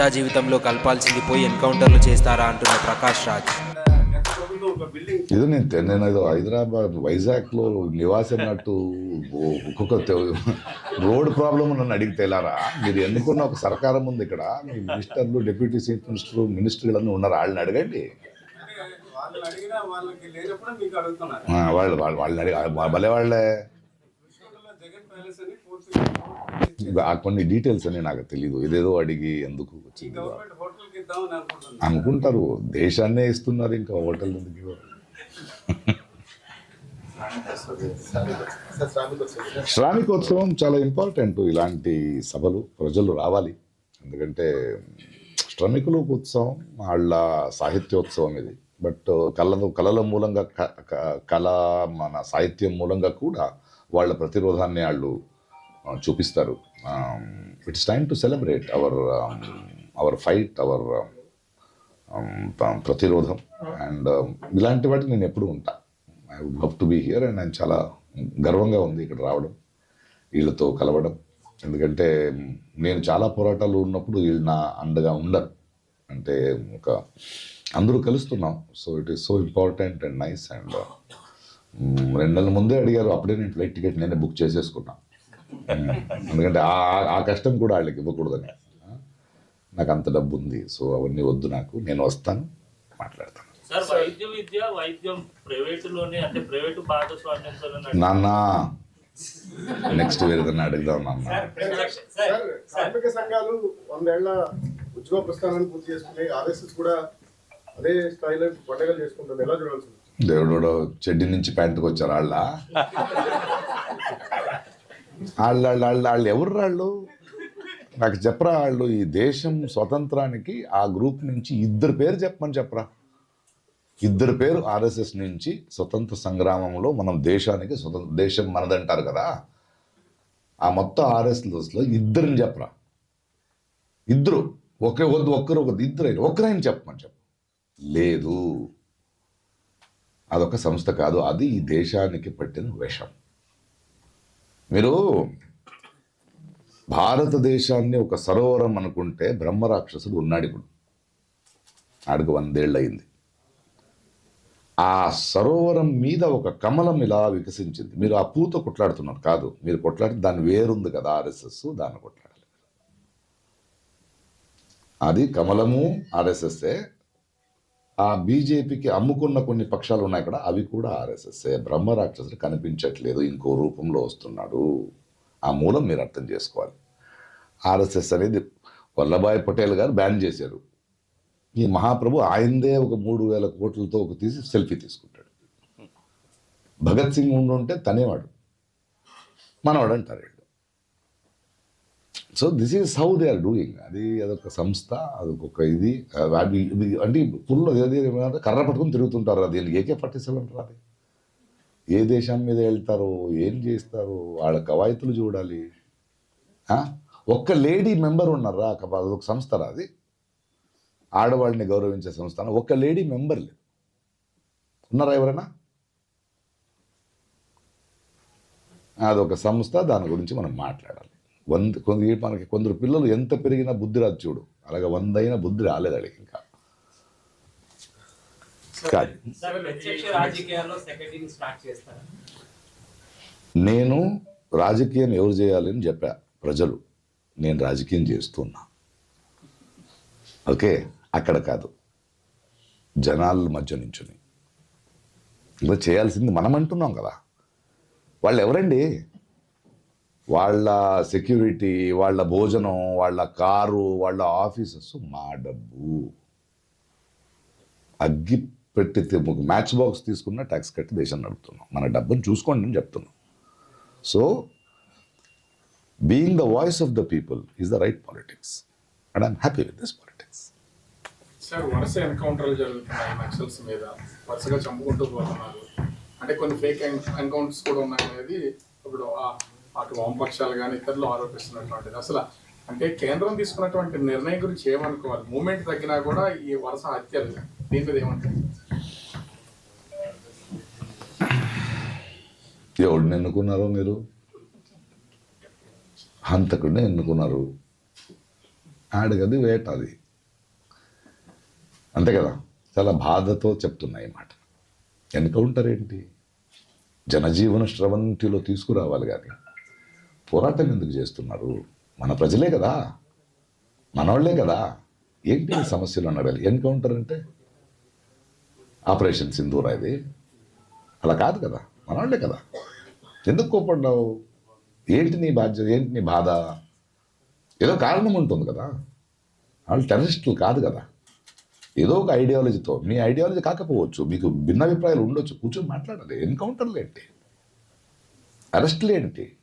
ప్రజా జీవితంలో కలపాల్సింది పోయి ఎన్కౌంటర్లు చేస్తారా అంటున్న ప్రకాష్ రాజ్. ఏదో నేను నేను ఏదో హైదరాబాద్ వైజాగ్లో నివాసమైనట్టు ఓ- ఒక్కొక్క రోడ్ ప్రాబ్లం నన్ను అడిగితే ఎలారా మీరు ఎన్నుకున్న ఒక సర్కారం ఉంది ఇక్కడ. మీ మినిస్టర్లు డిప్యూటీ చీఫ్ మినిస్టర్ మినిస్టర్లు ఉన్నారు. వాళ్ళని అడగండి. వాళ్ళని అడిగినా వాళ్ళకి లేనప్పుడు మీకు అడుగుతున్నారు. ఆ, వాళ్ళు వాళ్ళు వాళ్ళని అడిగి భలే వాళ్ళే. కొన్ని డీటెయిల్స్ అని నాకు తెలియదు ఇదేదో అడిగి ఎందుకు వచ్చింది? అనుకుంటారు. దేశాన్నే ఇస్తున్నారు ఇంకా హోటల్ ఎందుకు? శ్రామికోత్సవం చాలా ఇంపార్టెంట్ ఇలాంటి సభలు ప్రజలు రావాలి. ఎందుకంటే శ్రమికుల ఉత్సవం వాళ్ళ సాహిత్యోత్సవం ఇది. బట్ కళ కళల మూలంగా క- క- కళ మన సాహిత్యం మూలంగా కూడా వాళ్ళ ప్రతిరోధాన్ని వాళ్ళు చూపిస్తారు. It's time to celebrate our our fight our ప్రతిరోధం. And ఇలాంటి వాటి నేను ఎప్పుడు ఉంటా. I would love to be here and నేను చాలా గర్వంగా ఉంది ఇక్కడ రావడం వీళ్ళతో కలవడం. ఎందుకంటే నేను చాలా పోరాటాలు ఉన్నప్పుడు వీళ్ళు నా అండగా ఉండరు. అంటే ఒక అందరూ కలుస్తున్నాం. So it is so important and nice and రెండు నెలల ముందే అడిగారు. అప్పుడే నేను ఫ్లైట్ టికెట్ నేనే బుక్ చేసేసుకున్నా. ఉమ్, ఎందుకంటే ఆ- ఆ కష్టం కూడా వాళ్ళకి ఇవ్వకూడదని. నాకు అంత డబ్బు ఉంది. సో అవన్నీ వద్దు నాకు. నేను వస్తాను. మాట్లాడతాను. సార్ వైద్య విద్య వైద్యం ప్రైవేటులోనే అంటే ప్రైవేటు భాగస్వామ్యంతో నాన్న నెక్స్ట్ వేరేదన్నా అడుగుదాం నాన్న. కార్మిక సంఘాలు వందేళ్ళ ఉద్యోగ ప్రస్థానాన్ని పూర్తి చేసుకుని ఆర్ఎస్ఎస్ కూడా అదే స్థాయిలో పండుగలు చేసుకుంటుంది. ఎలా చూడాల్సింది? దేవుడు చెడ్డి నుంచి ప్యాంటుకు వచ్చారు వాళ్ళ వాళ్ళు వాళ్ళు వాళ్ళు ఎవరు వాళ్ళు నాకు చెప్పరా వాళ్ళు ఈ దేశం స్వతంత్రానికి ఆ గ్రూప్ నుంచి ఇద్దరు పేరు చెప్పమని చెప్పరా? ఇద్దరు పేరు ఆర్ఎస్ఎస్ నుంచి స్వతంత్ర సంగ్రామంలో మనం దేశానికి స్వతంత్ర దేశం మనదంటారు కదా. ఆ మొత్తం ఆర్ఎస్ఎస్లో ఇద్దరిని చెప్పరా? ఇద్దరు. ఒకే వద్దు ఒక్కరు ఒక ఇద్దరు ఒక్కరైనా చెప్పమని చెప్పు. లేదు. అదొక సంస్థ కాదు అది ఈ దేశానికి పట్టిన విషం. మీరు భారతదేశాన్ని ఒక సరోవరం అనుకుంటే బ్రహ్మరాక్షసుడు ఉన్నాడు ఇప్పుడు. ఆడికి వందేళ్ళు అయింది ఆ సరోవరం మీద ఒక కమలం ఇలా వికసించింది. మీరు ఆ పూత కొట్లాడుతున్నారు కాదు. మీరు కొట్లాడి దాని వేరుంది కదా ఆర్ఎస్ఎస్ దాన్ని కొట్లాడు. అది కమలము ఆర్ఎస్ఎస్ఏ. ఆ బీజేపీకి అమ్ముకున్న కొన్ని పక్షాలు ఉన్నాయి అక్కడ అవి కూడా ఆర్ఎస్ఎస్ఏ. బ్రహ్మరాక్షసుడు కనిపించట్లేదు ఇంకో రూపంలో వస్తున్నాడు. ఆ మూలం మీరు అర్థం చేసుకోవాలి. ఆర్ఎస్ఎస్ అనేది వల్లభాయ్ పటేల్ గారు బ్యాన్ చేశారు. ఈ మహాప్రభు ఆయనదే ఒక మూడు వేల కోట్లతో ఒక తీసి సెల్ఫీ తీసుకుంటాడు. భగత్ సింగ్ ఉండుంటే తనేవాడు. మనవాడు అంటారు so this is how they are doing అది అదొక సంస్థ అదొక ఇది ఇది అంటే ఫుల్ ఏది ఏమంటే కర్ర పట్టుకుని తిరుగుతుంటారు అది. ఏకే ఫార్టీ సెవెన్ అంటారు అది. ఏ దేశం మీద వెళ్తారో ఏం చేస్తారు వాళ్ళ కవాయితులు చూడాలి. ఒక్క లేడీ మెంబర్ ఉన్నారా? ఒక- అదొక సంస్థ అది. ఆడవాళ్ళని గౌరవించే సంస్థ ఒక్క లేడీ మెంబర్ లేదు. ఉన్నారా ఎవరైనా? అదొక సంస్థ దాని గురించి మనం మాట్లాడాలి. వంద కొంత మనకి కొందరు పిల్లలు ఎంత పెరిగినా బుద్ధి రాదు చూడు. అలాగే వంద అయినా బుద్ధి రాలేదు వాళ్ళకి ఇంకా. నేను రాజకీయం ఎవరు చేయాలని చెప్పా ప్రజలు. నేను రాజకీయం చేస్తున్నా. ఓకే? అక్కడ కాదు. జనాల మధ్య నుంచుని. ఇలా చేయాల్సింది మనం అంటున్నాం కదా. వాళ్ళు ఎవరండి వాళ్ళ సెక్యూరిటీ వాళ్ళ భోజనం వాళ్ళ కారు వాళ్ళ ఆఫీసెస్ మా డబ్బు. అగ్గి పెట్టి మ్యాచ్ బాక్స్ తీసుకున్న ట్యాక్స్ కట్టి దేశం నడుపుతున్నాం. మన డబ్బును చూసుకోండి అని చెప్తున్నాం. So being the voice of the people is the right politics and I'm happy with this politics sir వరుస ఎన్కౌంటర్లు జరుగుతున్నాయి నక్సల్స్ మీద. వరుసగా చంపుకుంటూ పోతున్నారు. అంటే కొన్ని ఫేక్ ఎన్కౌంటర్స్ కూడా ఉన్నాయి అనేది ఇప్పుడు అటు వామపక్షాలు కానీ ఇతరులు ఆరోపిస్తున్నటువంటిది. అసలు అంటే కేంద్రం తీసుకున్నటువంటి నిర్ణయం గురించి ఏమనుకోవాలి? మూమెంట్ తగ్గినా కూడా ఈ వరుస హత్యలు దీని మీద ఏమంటారు? ఎవడిని ఎన్నుకున్నారో మీరు? హంతకుడిని ఎన్నుకున్నారు? ఆడగది వేట అది. అంతే కదా? చాలా బాధతో చెప్తున్నాయి మాట. ఎన్కౌంటర్ ఏంటి జనజీవన స్రవంతిలో తీసుకురావాలి కానీ పోరాటం ఎందుకు చేస్తున్నారు? మన ప్రజలే కదా. మనవాళ్ళే కదా. ఏంటి సమస్యలు అని అడగాలి ఎన్కౌంటర్ అంటే? ఆపరేషన్ సింధూరా ఇది? అలా కాదు కదా. మనవాళ్ళే కదా. ఎందుకు కోపడ్డావు ఏంటి నీ బాధ్యత? ఏంటి నీ బాధ? ఏదో కారణం ఉంటుంది కదా. వాళ్ళు టెర్రరిస్టులు కాదు కదా. ఏదో ఒక ఐడియాలజీతో మీ ఐడియాలజీ కాకపోవచ్చు మీకు భిన్నాభిప్రాయాలు ఉండొచ్చు. కూర్చొని మాట్లాడాలి. ఎన్కౌంటర్లు ఏంటి? అరెస్టులు ఏంటి?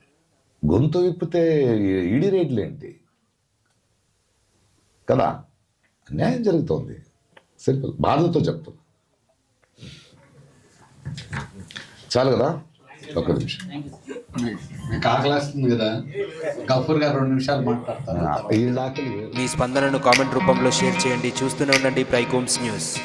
గొంతు విప్పితే ఈడీ రేట్లు ఏంటి? కదా? అన్యాయం జరుగుతోంది. సింపుల్. బాధతో చెప్తున్నా. చాలు కదా? ఒక్క నిమిషం. కదా? గఫూర్ గారు రెండు నిమిషాలు మాట్లాడతారు. మీ స్పందనను కామెంట్ రూపంలో షేర్ చేయండి. చూస్తూనే ఉండండి ప్రైకోమ్స్ న్యూస్.